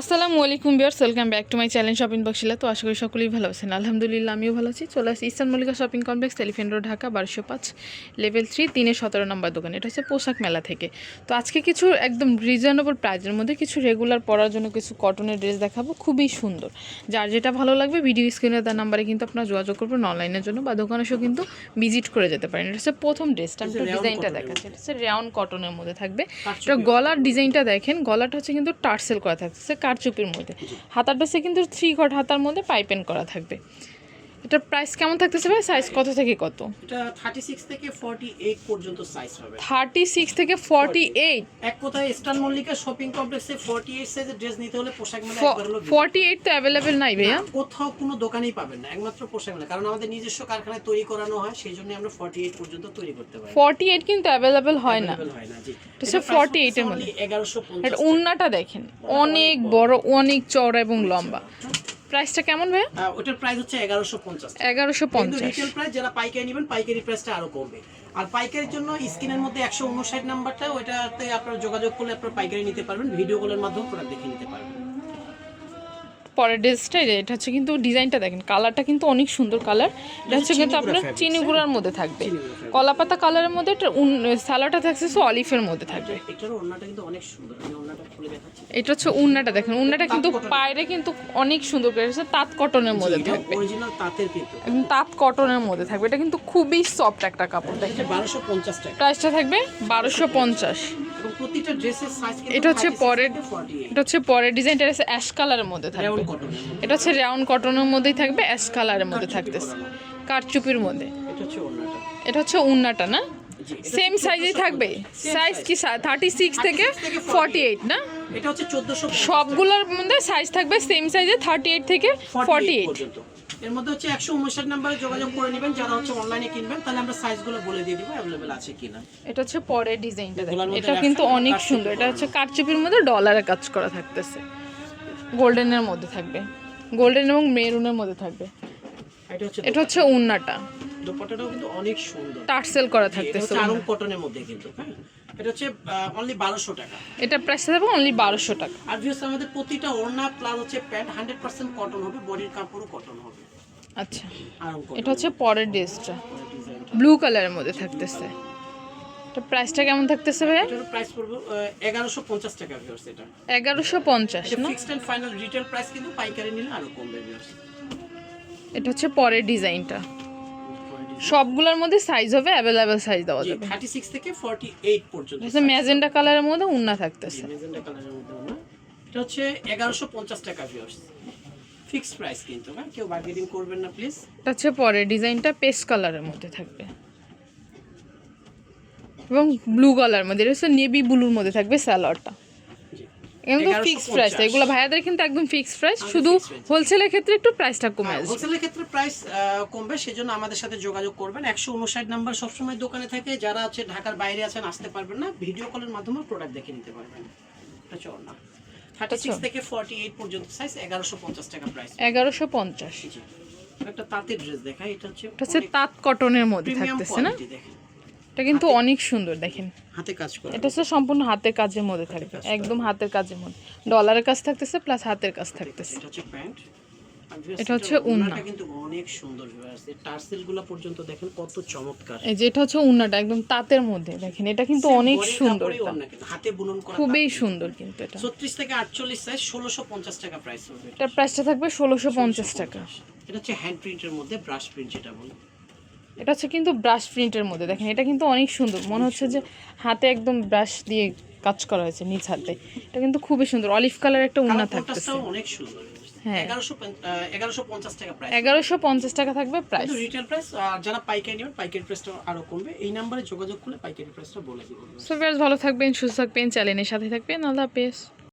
আসসালামু আলাইকুম viewers welcome back to my channel shopping বক্সিলা। তো আশা করি সকলেই ভালো আছেন। আলহামদুলিল্লাহ আমিও ভালো আছি। চলে আসি Eastern Mallika shopping complex Elephant Road Dhaka বারোশো পাঁচ লেভেল থ্রি তিনে সতেরো নম্বর দোকান। এটা হচ্ছে পোশাক মেলা থেকে। তো আজকে কিছু একদম রিজনেবল প্রাইজের মধ্যে কিছু রেগুলার পরার জন্য কিছু কটনের ড্রেস দেখাবো। খুবই সুন্দর। যার যেটা ভালো লাগবে ভিডিও স্ক্রিনে তার নাম্বারে কিন্তু আপনারা যোগাযোগ করবেন অনলাইনের জন্য বা দোকানে এসেও কিন্তু ভিজিট করে যেতে পারেন। এটা হচ্ছে প্রথম ড্রেসটা আমি ডিজাইনটা দেখাচ্ছি। এটা হচ্ছে রেওন কটনের মধ্যে থাকবে। এটা গলার ডিজাইনটা দেখেন। গলাটা হচ্ছে কিন্তু টার্সেল করা থাকছে কারচুপির মধ্যে। হাতাটা সে কিন্তু থ্রি ঘট হাতার মধ্যে পাইপেন করা থাকবে। এটার প্রাইস কেমন থাকতেছে ভাই? সাইজ কত থেকে কত? এটা থার্টি সিক্স থেকে ফর্টি এইট পর্যন্ত সাইজ হবে। থার্টি সিক্স থেকে ফর্টি এইট এক কথায় ইস্টার্ন মল্লিকা শপিং কমপ্লেক্সে ফর্টি এইট সাইজের ড্রেস নিতে হলে পোশাক মেলা একবার হলো visit ফর্টি এইট তো অ্যাভেলেবেল নাই ভাইয়া। কোথাও কোনো দোকানেই পাবেন না একমাত্র পোশাক মেলা কারণ আমাদের নিজস্ব কারখানায় তৈরি করানো হয় সেই জন্য আমরা ফর্টি এইট পর্যন্ত তৈরি করতে পারি। ফর্টি এইট কিন্তু অ্যাভেলেবেল হয় না। হয় না জি। তো সে 48 এর মধ্যে। এগারোশো এটা উন্নাটা দেখেন অনেক বড়। অনেক চওড়া এবং লম্বা। প্রাইসটা কেমন ভাইয়া? ওটার প্রাইস হচ্ছে এগারোশো পঞ্চাশ। এগারোশো কিন্তু পঞ্চাশ। রিটেল প্রাইস যারা পাইকারি নেবেন পাইকারি প্রাইসটা আরও কমবে। আর পাইকারির জন্য স্ক্রিনের মধ্যে একশো উনষাট নাম্বারটা ওইটাতে আপনারা যোগাযোগ করলে আপনারা পাইকারি নিতে পারবেন ভিডিও কলের মাধ্যমে প্রোডাক্ট দেখে নিতে পারবেন। পরের ড্রেসটা এটা হচ্ছে কিন্তু ডিজাইনটা দেখেন কালারটা কিন্তু অনেক সুন্দর কালার এটা হচ্ছে কিন্তু আপনার চিনি গুঁড়া গুঁড়ার মধ্যে থাকবে। কলাপাতা কালারের মধ্যে এটা সালাটা থাকছে সো অলিফের মধ্যে থাকবে। এটারও ওড়নাটা কিন্তু অনেক সুন্দর এটা হচ্ছে উন্নাটা দেখেন। উন্নাটা কিন্তু পায়রে কিন্তু অনেক সুন্দর করে হচ্ছে তাঁত কটনের মধ্যে থাকবে। অরিজিনাল তাঁতের কিন্তু। একদম তাঁত কটনের মধ্যে থাকবে। এটা কিন্তু খুবই সফট একটা কাপড় দেখেন। এটা বারোশো পঞ্চাশ টাকা। প্রাইসটা থাকবে বারোশো পঞ্চাশ। এবং প্রতিটা ড্রেসের সাইজ এটা হচ্ছে পরের- এটা হচ্ছে পরের ডিজাইনটা হচ্ছে অ্যাশ কালারের মধ্যে থাকবে। এটা হচ্ছে রাউন্ড কটনের মধ্যেই থাকবে অ্যাশ কালারের মধ্যে থাকতেছে। কারচুপির মধ্যে। এটা হচ্ছে ওড়নাটা এটা হচ্ছে উন্নাটা না? এটা সেম সাইজে থাকবে? সাইজ কি থার্টি সিক্স থেকে 36 ফর্টি এইট না? এটা হচ্ছে চোদ্দশো সবগুলোর মধ্যে সাইজ থাকবে সেম সাইজে থার্টি এইট থেকে ফর্টি এইট এর মধ্যে হচ্ছে একশো উনষাট নাম্বারে যোগাযোগ করে নেবেন। যারা হচ্ছে অনলাইনে কিনবেন তাহলে আমরা সাইজগুলো বলে দিয়ে দিব অ্যাভেলেবেল আছে কিনা। এটা হচ্ছে পরের ডিজাইনটা এটা কিন্তু অনেক সুন্দর। এটা হচ্ছে কারচুপির মধ্যে ডলারের কাজ করা থাকতেছে। গোল্ডেনের মধ্যে থাকবে। গোল্ডেন এবং মেরুনের মধ্যে থাকবে। এটা হচ্ছে এটা হচ্ছে উন্নাটা। দোপাট্টাটাও কিন্তু অনেক সুন্দর। টার্সেল করা থাকতেছে হচ্ছে কটনের মধ্যে কিন্তু হ্যাঁ? এটা হচ্ছে অনলি বারোশো টাকা। এটা প্রাইস থাকবে অনলি বারোশো টাকা। আর ভিউস আমাদের প্রতিটা ওড়না প্লাস হচ্ছে প্যান্ট হান্ড্রেড পার্সেন্ট কটন হবে বডির কাপড়ও কটন হবে। আচ্ছা। এটা হচ্ছে পরের ড্রেসটা। ব্লু কালারের মধ্যে থাকতেছে। এটা প্রাইসটা কেমন থাকতেছে ভাইয়া? এটার প্রাইস পড়বে এগারোশো পঞ্চাশ টাকা ভিউস এটা। এগারোশো পঞ্চাশ এটা না? Fixed and final retail price কিন্তু পাইকারি নিলে আরও কমবে ভিউস এটা হচ্ছে পরের ডিজাইনটা সবগুলোর মধ্যে সাইজ হবে অ্যাভেলেবেল সাইজ দেওয়া যাবে। থার্টি সিক্স থেকে ফর্টি এইট পর্যন্ত এটা ম্যাজেন্ডা কালারের মধ্যে উন্না থাকতেছে। মেজেন্ডা কালারের মধ্যে না এটা হচ্ছে এগারোশো পঞ্চাশ টাকা ভিউস ফিক্সড প্রাইস কিন্তু হ্যাঁ? কেউ বার্গেনিং করবেন না প্লিজ এটা হচ্ছে পরের ডিজাইনটা পেস্ট কালারের মধ্যে থাকবে। এবং ব্লু কালার মধ্যে এটা হচ্ছে নেভি ব্লুর মধ্যে থাকবে স্যালাডটা 1150 ফিক্সড প্রাইস এগুলো ভাইয়াদের কিন্তু একদম ফিক্সড প্রাইস শুধু হোলসেলের ক্ষেত্রে একটু প্রাইসটা কমে আসবে। হোলসেলের ক্ষেত্রে প্রাইস কমবে সেজন্য আমাদের সাথে যোগাযোগ করবেন। একশো উনষাট নাম্বার সবসময় দোকানে থাকে যারা হচ্ছে ঢাকার বাইরে আছেন আসতে পারবেন না ভিডিও কলের মাধ্যমে প্রোডাক্ট দেখে নিতে পারবেন। এটা চল না। থার্টি সিক্স থেকে ফর্টি এইট পর্যন্ত সাইজ এগারোশো পঞ্চাশ টাকা প্রাইস এগারোশো পঞ্চাশ। একটা তাঁতের ড্রেস দেখা এটা হচ্ছে এটা হচ্ছে তাঁত কটনের মধ্যে থাকতেছে না? দেখেন। এটা কিন্তু অনেক সুন্দর দেখেন। হাতে কাজ করা। এটা হচ্ছে সম্পূর্ণ হাতের কাজের মধ্যে থাকবে। একদম হাতের কাজের মধ্যে। ডলারের কাজ থাকতেছে প্লাস হাতের কাজ থাকতেছে। এটা হচ্ছে প্যান্ট। এটা হচ্ছে ওড়না। কিন্তু অনেক সুন্দর টার্সেলগুলো পর্যন্ত দেখেন কত চমৎকার। এই যে এটা হচ্ছে উন্নাটা একদম তাঁতের মধ্যে দেখেন। এটা কিন্তু অনেক সুন্দর হাতে বুনন করা খুবই সুন্দর কিন্তু এটা। ছত্রিশ থেকে আটচল্লিশ সাইজ ষোলোশো পঞ্চাশ টাকা প্রাইস হবে। এটার প্রাইসটা থাকবে ষোলোশো পঞ্চাশ টাকা। এটা হচ্ছে হ্যান্ড প্রিন্টের মধ্যে ব্রাশ প্রিন্ট যেটা বলে। এটা হচ্ছে কিন্তু ব্রাশ প্রিন্টের মধ্যে। দেখেন এটা কিন্তু অনেক সুন্দর। মনে হচ্ছে যে হাতে একদম ব্রাশ দিয়ে কাজ করা হয়েছে নিজ হাতে। এটা কিন্তু খুবই সুন্দর। অলিভ কালার একটা উন্না থাকতেছে। অনেক সুন্দর। হ্যাঁ। টাকা প্রাইস থাকবে প্রাইস রিটেল প্রাইস আর যারা পাইকারি নেবেন পাইকারি প্রাইসটা আরও কমবে। এই নাম্বারে যোগাযোগ করলে পাইকারি প্রাইসটা বলে দিব। সো ভালো থাকবেন সুস্থ থাকবেন চ্যানেলের সাথে থাকবেন। আল্লাহ হাফেজ।